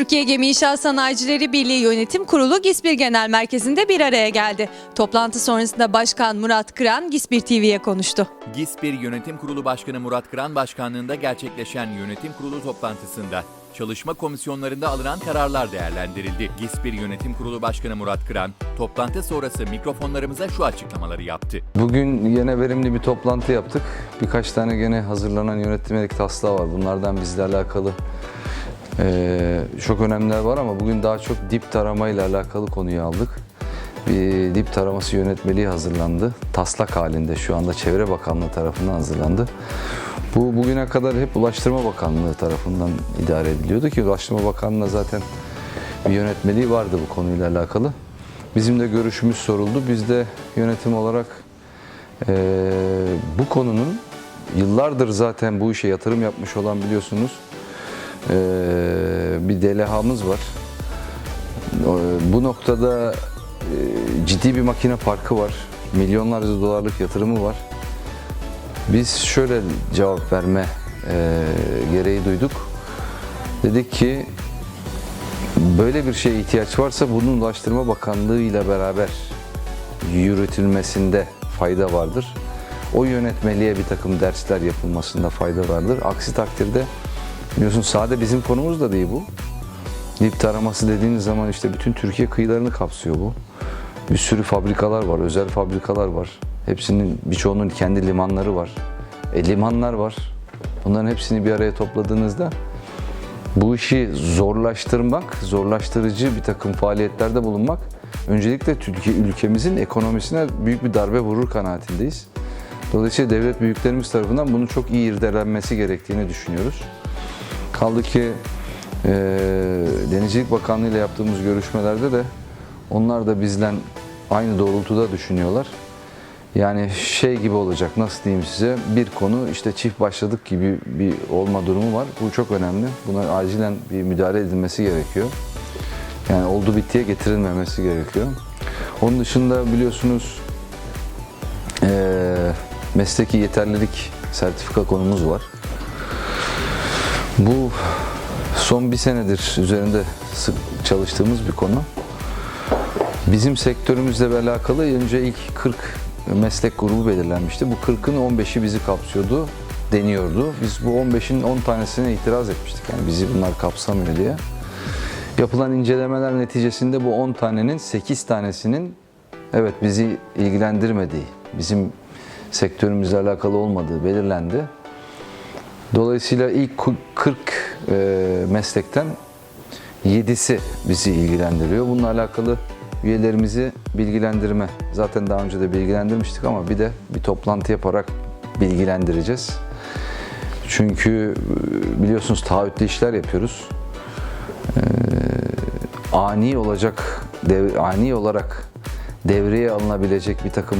Türkiye Gemi İnşaat Sanayicileri Birliği Yönetim Kurulu GİSBİR Genel Merkezi'nde bir araya geldi. Toplantı sonrasında Başkan Murat Kıran GİSBİR TV'ye konuştu. GİSBİR Yönetim Kurulu Başkanı Murat Kıran başkanlığında gerçekleşen yönetim kurulu toplantısında çalışma komisyonlarında alınan kararlar değerlendirildi. GİSBİR Yönetim Kurulu Başkanı Murat Kıran, toplantı sonrası mikrofonlarımıza şu açıklamaları yaptı. Bugün yine verimli bir toplantı yaptık. Birkaç tane gene hazırlanan yönetmelik taslağı var. Bunlardan bizle alakalı eee, çok önemliler var ama bugün daha çok dip taramayla alakalı konuyu aldık. Bir dip taraması yönetmeliği hazırlandı. Taslak halinde şu anda Çevre Bakanlığı tarafından hazırlandı. Bu bugüne kadar hep Ulaştırma Bakanlığı tarafından idare ediliyordu ki Ulaştırma Bakanlığı'na zaten bir yönetmeliği vardı bu konuyla alakalı. Bizim de görüşümüz soruldu. Biz de yönetim olarak eee, bu konunun yıllardır zaten bu işe yatırım yapmış olan biliyorsunuz bir delehamız var. Bu noktada eee, ciddi bir makine parkı var. Milyonlarca dolarlık yatırımı var. Biz şöyle cevap verme eee, gereği duyduk. Dedik ki böyle bir şeye ihtiyaç varsa bunun Ulaştırma Bakanlığı ile beraber yürütülmesinde fayda vardır. O yönetmeliğe bir takım dersler yapılmasında fayda vardır. Aksi takdirde biliyorsun sade bizim konumuz da değil bu. Dip taraması dediğiniz zaman işte bütün Türkiye kıyılarını kapsıyor bu. Bir sürü fabrikalar var, özel fabrikalar var. Hepsinin birçoğunun kendi limanları var. E, limanlar var. Bunların hepsini bir araya topladığınızda bu işi zorlaştırmak, zorlaştırıcı bir takım faaliyetlerde bulunmak öncelikle Türkiye ülkemizin ekonomisine büyük bir darbe vurur kanaatindeyiz. Dolayısıyla devlet büyüklerimiz tarafından bunun çok iyi irdelenmesi gerektiğini düşünüyoruz. Kaldı ki eee Denizcilik Bakanlığı ile yaptığımız görüşmelerde de onlar da bizden aynı doğrultuda düşünüyorlar. Yani şey gibi olacak nasıl diyeyim size bir konu işte çift başladık gibi bir olma durumu var. Bu çok önemli. Buna acilen bir müdahale edilmesi gerekiyor. Yani oldu bittiye getirilmemesi gerekiyor. Onun dışında biliyorsunuz eee, mesleki yeterlilik sertifika konumuz var. Bu son bir senedir üzerinde sık çalıştığımız bir konu. Bizim sektörümüzle alakalı önce ilk 40 meslek grubu belirlenmişti. Bu 40'ın 15'i bizi kapsıyordu deniyordu. Biz bu 15'in 10 tanesine itiraz etmiştik. Yani bizi bunlar kapsamıyor diye. Yapılan incelemeler neticesinde bu 10 tanenin 8 tanesinin evet bizi ilgilendirmediği, bizim sektörümüzle alakalı olmadığı belirlendi. Dolayısıyla ilk ku- 40 e, meslekten 7'si bizi ilgilendiriyor. Bununla alakalı üyelerimizi bilgilendirme. Zaten daha önce de bilgilendirmiştik ama bir de bir toplantı yaparak bilgilendireceğiz. Çünkü e, biliyorsunuz taahhütlü işler yapıyoruz. Ee, ani olacak, dev- ani olarak devreye alınabilecek bir takım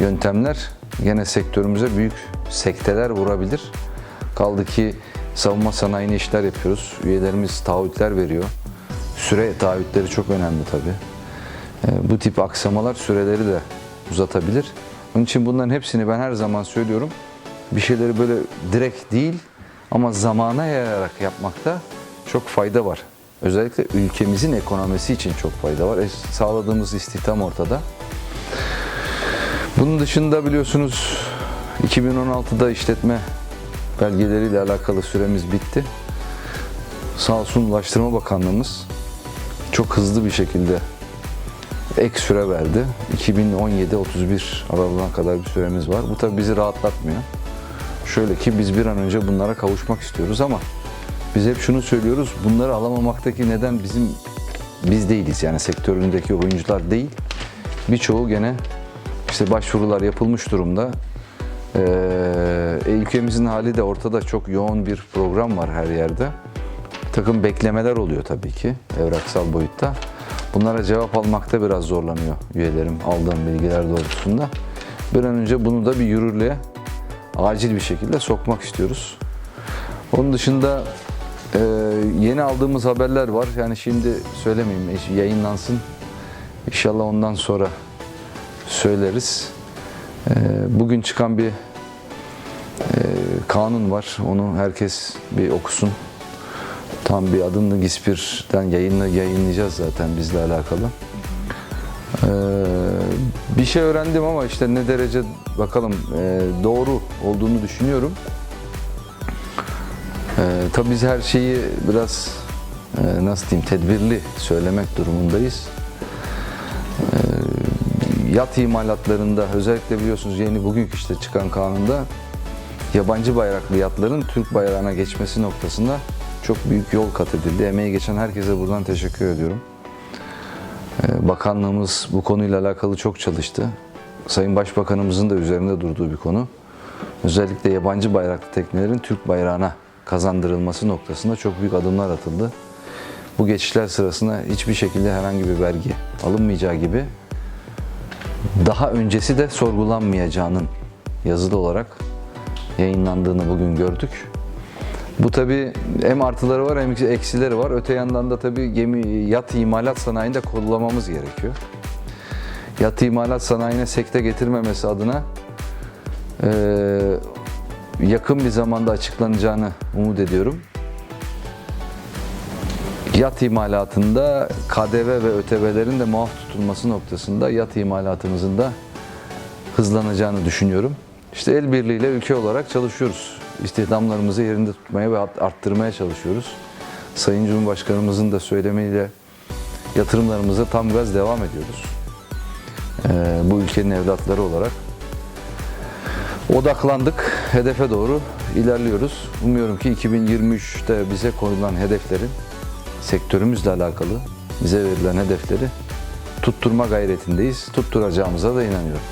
yöntemler gene sektörümüze büyük sekteler vurabilir. Kaldı ki savunma sanayine işler yapıyoruz. Üyelerimiz taahhütler veriyor. Süre taahhütleri çok önemli tabii. Ee, Bu tip aksamalar süreleri de uzatabilir. Onun için bunların hepsini ben her zaman söylüyorum. Bir şeyleri böyle direkt değil ama zamana yayarak yapmakta çok fayda var. Özellikle ülkemizin ekonomisi için çok fayda var. E, sağladığımız istihdam ortada. Bunun dışında biliyorsunuz 2016'da işletme belgeleriyle alakalı süremiz bitti. Sağ olsun Ulaştırma Bakanlığımız çok hızlı bir şekilde ek süre verdi. 2017-31 Aralık'a kadar bir süremiz var. Bu tabii bizi rahatlatmıyor. Şöyle ki biz bir an önce bunlara kavuşmak istiyoruz ama biz hep şunu söylüyoruz. Bunları alamamaktaki neden bizim biz değiliz. Yani sektöründeki oyuncular değil. Birçoğu gene işte başvurular yapılmış durumda. Ee, ülkemizin hali de ortada çok yoğun bir program var her yerde. Takım beklemeler oluyor tabii ki evraksal boyutta. Bunlara cevap almakta biraz zorlanıyor üyelerim aldığım bilgiler doğrultusunda. Bir an önce bunu da bir yürürlüğe acil bir şekilde sokmak istiyoruz. Onun dışında e, yeni aldığımız haberler var. Yani şimdi söylemeyeyim, yayınlansın. İnşallah ondan sonra söyleriz. E, bugün çıkan bir e, kanun var. Onu herkes bir okusun. Tam bir adımlı Gispir'den yayınla, yayınlayacağız zaten bizle alakalı. Ee, bir şey öğrendim ama işte ne derece bakalım e, doğru olduğunu düşünüyorum. Ee, tabii biz her şeyi biraz e, nasıl diyeyim tedbirli söylemek durumundayız. Ee, yat imalatlarında özellikle biliyorsunuz yeni bugünkü işte çıkan kanunda yabancı bayraklı yatların Türk bayrağına geçmesi noktasında çok büyük yol kat edildi. Emeği geçen herkese buradan teşekkür ediyorum. Ee, Bakanlığımız bu konuyla alakalı çok çalıştı. Sayın Başbakanımızın da üzerinde durduğu bir konu. Özellikle yabancı bayraklı teknelerin Türk bayrağına kazandırılması noktasında çok büyük adımlar atıldı. Bu geçişler sırasında hiçbir şekilde herhangi bir vergi alınmayacağı gibi daha öncesi de sorgulanmayacağının yazılı olarak yayınlandığını bugün gördük. Bu tabi hem artıları var hem eksileri var. Öte yandan da tabi gemi yat imalat sanayinde kullanmamız gerekiyor. Yat imalat sanayine sekte getirmemesi adına eee, yakın bir zamanda açıklanacağını umut ediyorum. Yat imalatında KDV ve ÖTV'lerin de muaf tutulması noktasında yat imalatımızın da hızlanacağını düşünüyorum. İşte el birliğiyle ülke olarak çalışıyoruz. İstihdamlarımızı yerinde tutmaya ve art- arttırmaya çalışıyoruz. Sayın Cumhurbaşkanımızın da söylemiyle yatırımlarımıza tam gaz devam ediyoruz. Ee, bu ülkenin evlatları olarak. Odaklandık, hedefe doğru ilerliyoruz. Umuyorum ki 2023'te bize konulan hedeflerin sektörümüzle alakalı bize verilen hedefleri tutturma gayretindeyiz. Tutturacağımıza da inanıyorum.